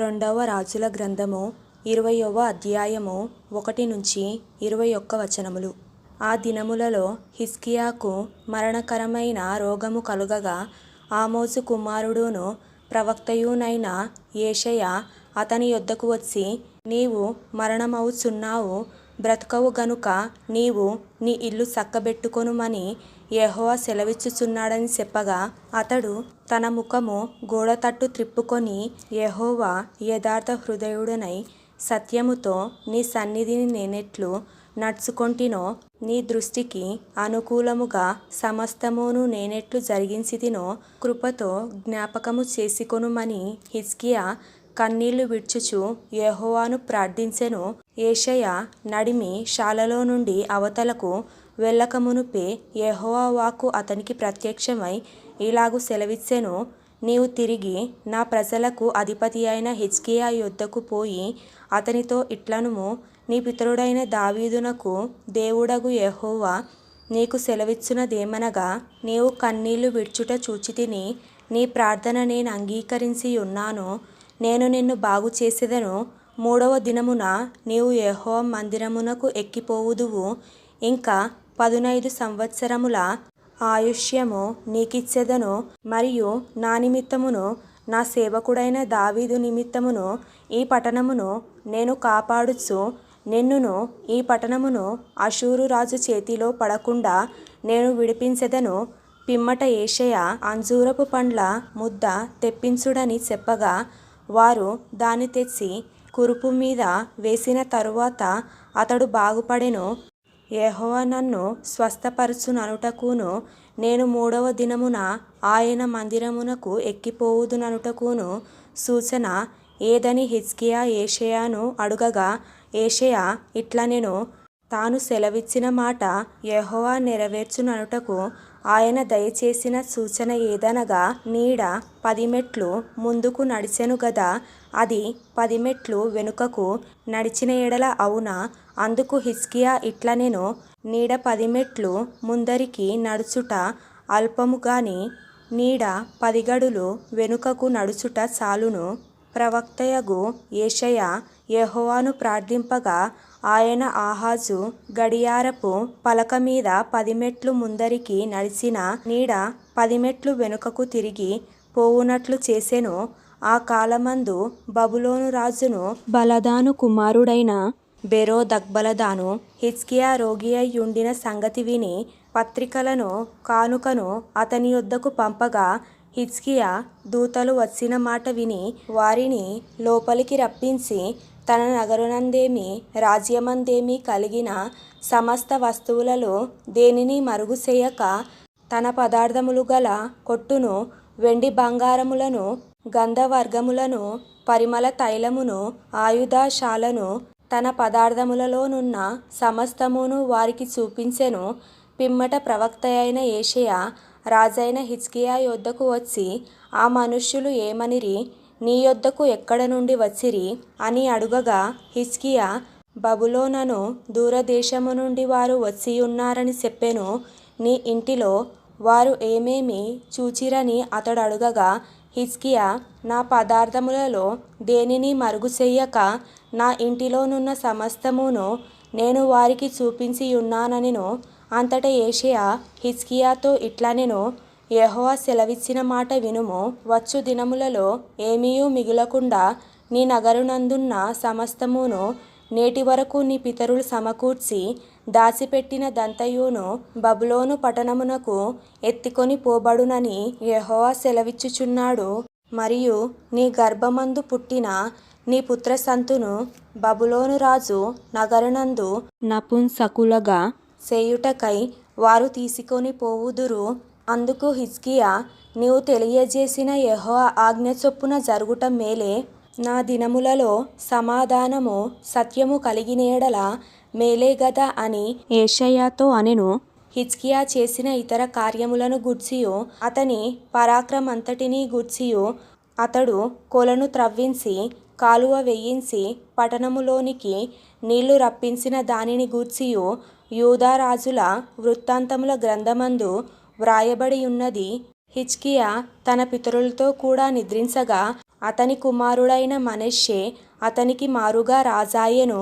రెండవ రాజుల గ్రంథము ఇరవయవ అధ్యాయము ఒకటి నుంచి ఇరవై ఒక్క వచనములు. ఆ దినములలో హిస్కియాకు మరణకరమైన రోగము కలుగగా ఆమోజు కుమారుడును ప్రవక్తయునైన ఏషయ అతని యొద్దకు వచ్చి నీవు మరణమవుచున్నావు బ్రతుకవు గనుక నీవు నీ ఇల్లు చక్కబెట్టుకొనుమని యెహోవా సెలవిచ్చుచున్నాడని చెప్పగా అతడు తన ముఖము గోడతట్టు త్రిప్పుకొని యెహోవా యథార్థ హృదయుడనై సత్యముతో నీ సన్నిధిని నేనెట్లు నడుచుకొంటినో నీ దృష్టికి అనుకూలముగా సమస్తమును నేనెట్లు జరిగించితినో కృపతో జ్ఞాపకము చేసుకొనుమని హిజ్కియా కన్నీళ్ళు విడ్చుచు యెహోవాను ప్రార్థించెను యెషయా నడిమి శాలలో నుండి అవతలకు వెళ్ళకమునుపే యెహోవా వాక్కు అతనికి ప్రత్యక్షమై ఇలాగు సెలవిచ్చెను నీవు తిరిగి నా ప్రజలకు అధిపతి అయిన హిజ్కియా యొద్దకు పోయి అతనితో ఇట్లనుము నీ పితరుడైన దావీదునకు దేవుడగు యెహోవా నీకు సెలవిచ్చునదేమనగా నీవు కన్నీళ్ళు విడ్చుట చూచితిని నీ ప్రార్థన నేను అంగీకరించి ఉన్నాను నేను నిన్ను బాగు చేసేదను మూడవ దినమున నీవు యెహోవా మందిరమునకు ఎక్కిపోవుదువు. ఇంకా పదునైదు సంవత్సరముల ఆయుష్యము నీకిచ్చెదను మరియు నా నిమిత్తమును నా సేవకుడైన దావీదు నిమిత్తమును ఈ పట్టణమును నేను కాపాడుచు నిన్నును ఈ పట్టణమును అషూరు రాజు చేతిలో పడకుండా నేను విడిపించెదను. పిమ్మట ఏషయ అంజూరపు పండ్ల ముద్ద తెప్పించుడని చెప్పగా వారు దాన్ని తెచ్చి కురుపు మీద వేసిన తరువాత అతడు బాగుపడెను. యెహోవా నన్ను స్వస్థపరచుననుటకును నేను మూడవ దినమున ఆయన మందిరమునకు ఎక్కిపోవుదుననుటకును సూచన ఏదని హిజ్కియా ఏషయాను అడుగగా యెషయా ఇట్లనెను తాను సెలవిచ్చిన మాట యెహోవా నెరవేర్చుననుటకు ఆయన దయచేసిన సూచన ఏదనగా నీడ పది మెట్లు ముందుకు నడిచెను గదా అది పది మెట్లు వెనుకకు నడిచిన ఎడల అవునా? అందుకు హిజ్కియా ఇట్లనెను నీడ పది మెట్లు ముందరికి నడుచుట అల్పము గాని నీడ పది గడులు వెనుకకు నడుచుట చాలును. ప్రవక్తయగు ఏషయ యెహోవాను ప్రార్థింపగా ఆయన ఆహాజు గడియారపు పలక మీద పదిమెట్లు ముందరికి నడిచిన నీడ పదిమెట్లు వెనుకకు తిరిగి పోవునట్లు చేసెను. ఆ కాలమందు బబులోను రాజును బలదాను కుమారుడైన బెరోదగ్బలదాను హిజ్కియా రోగి అయ్యుండిన సంగతి విని పత్రికలను కానుకను అతని యొద్దకు పంపగా హిజ్కియా దూతలు వచ్చిన మాట విని వారిని లోపలికి రప్పించి తన నగరునందేమి రాజ్యమందేమి కలిగిన సమస్త వస్తువులలో దేనిని మరుగు చేయక తన పదార్థములు గల కొట్టును వెండి బంగారములను గంధవర్గములను పరిమళ తైలమును ఆయుధశాలను తన పదార్థములలోనున్న సమస్తమును వారికి చూపించెను. పిమ్మట ప్రవక్త అయిన ఏషయా రాజైన హిజ్కియా యొద్దకు వచ్చి ఆ మనుష్యులు ఏమనిరి? నీ యొద్దకు ఎక్కడ నుండి వచ్చిరి? అని అడుగగా హిజ్కియా బబులోనను దూరదేశము నుండి వారు వచ్చియున్నారని చెప్పెను. నీ ఇంటిలో వారు ఏమేమి చూచిరని అతడు అడుగగా హిజ్కియా నా పదార్థములలో దేనిని మరుగు చెయ్యక నా ఇంటిలోనున్న సమస్తమును నేను వారికి చూపించి చూపించియున్నాననెను అంతటా యెషయా హిజ్కియాతో ఇట్లనెను యెహోవా సెలవిచ్చిన మాట వినుము. వచ్చు దినములలో ఏమీయూ మిగులకుండా నీ నగరునందున్న సమస్తమును నేటి వరకు నీ పితరులు సమకూర్చి దాచిపెట్టిన దంతయును బబులోను పట్టణమునకు ఎత్తికొని పోబడునని యెహోవా సెలవిచ్చుచున్నాడు. మరియు నీ గర్భమందు పుట్టిన నీ పుత్రసంతును బబులోను రాజు నగరునందు నపుంసకులగా చేయుటకై వారు తీసుకొని పోవుదురు. అందుకు హిజ్కియా నీవు తెలియజేసిన యెహోవా ఆజ్ఞ చొప్పున జరుగుట మేలే. నా దినములలో సమాధానము సత్యము కలిగినేడల మేలే గదా అని ఏషయ్యతో అనెను. హిజ్కియా చేసిన ఇతర కార్యములను గూర్చియు. అతని పరాక్రమంతటిని గూర్చియు. అతడు కొలను త్రవ్వించి కాలువ వేయించి పట్టణములోనికి నీళ్ళు రప్పించిన దానిని గూర్చియు. యూదా రాజుల వృత్తాంతముల గ్రంథమందు వ్రాయబడి ఉన్నది హిజ్కియా తన పితరులతో కూడా నిద్రించగా అతని కుమారుడైన మనష్షే అతనికి మారుగా రాజాయెను.